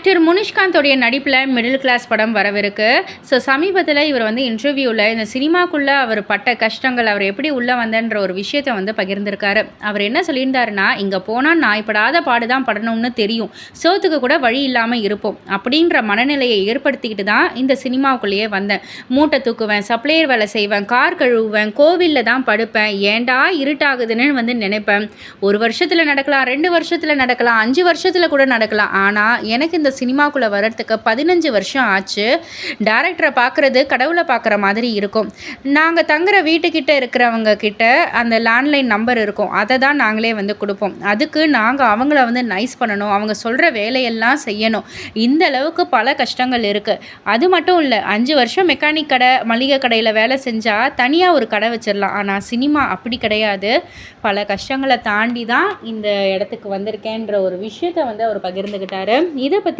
Actor முனிஷ்காந்தோடைய நடிப்பில் middle class படம் வரவிருக்கு. So சமீபத்தில் இவர் வந்து இன்டர்வியூவில் இந்த சினிமாக்குள்ளே அவர் பட்ட கஷ்டங்கள் அவர் எப்படி உள்ளே வந்தன்ற ஒரு விஷயத்தை வந்து பகிர்ந்திருக்காரு. அவர் என்ன சொல்லியிருந்தாருன்னா இங்கே போனால் நான் இப்படாத பாடு தான் படணும்னு தெரியும். சோத்துக்கு கூட வழி இல்லாமல் இருப்போம். அப்படின்ற மனநிலையை ஏற்படுத்திக்கிட்டு தான் இந்த சினிமாவுக்குள்ளேயே வந்தேன். மூட்டை தூக்குவேன் சப்ளையர் வேலை செய்வேன் கார் கழுவுவேன் கோவிலில் தான் படுப்பேன். ஏண்டா இருட்டாகுதுன்னு வந்து நினைப்பேன். ஒரு வருஷத்தில் நடக்கலாம் ரெண்டு வருஷத்தில் நடக்கலாம் அஞ்சு வருஷத்தில் கூட நடக்கலாம். ஆனால் எனக்கு இந்த சினிமாக்குள்ளே வர்றதுக்கு பதினஞ்சு வருஷம் ஆச்சு. டேரக்டரை பார்க்குறது கடவுளை பார்க்குற மாதிரி இருக்கும். நாங்கள் தங்குற வீட்டுக்கிட்ட இருக்கிறவங்க கிட்ட அந்த லேண்ட்லைன் நம்பர் இருக்கும். அதை தான் நாங்களே வந்து கொடுப்போம். அதுக்கு நாங்கள் அவங்கள வந்து நைஸ் பண்ணணும். அவங்க சொல்கிற வேலையெல்லாம் செய்யணும். இந்த அளவுக்கு பல கஷ்டங்கள் இருக்குது அது மட்டும் இல்லை அஞ்சு வருஷம் மெக்கானிக் கடை மளிகை கடையில் வேலை செஞ்சால் தனியாக ஒரு கடை வச்சிடலாம். ஆனால் சினிமா அப்படி கிடையாது. பல கஷ்டங்களை தாண்டி தான் இந்த இடத்துக்கு வந்திருக்கேன்ற ஒரு விஷயத்தை வந்து அவர் பகிர்ந்துக்கிட்டாரு இதை பற்றி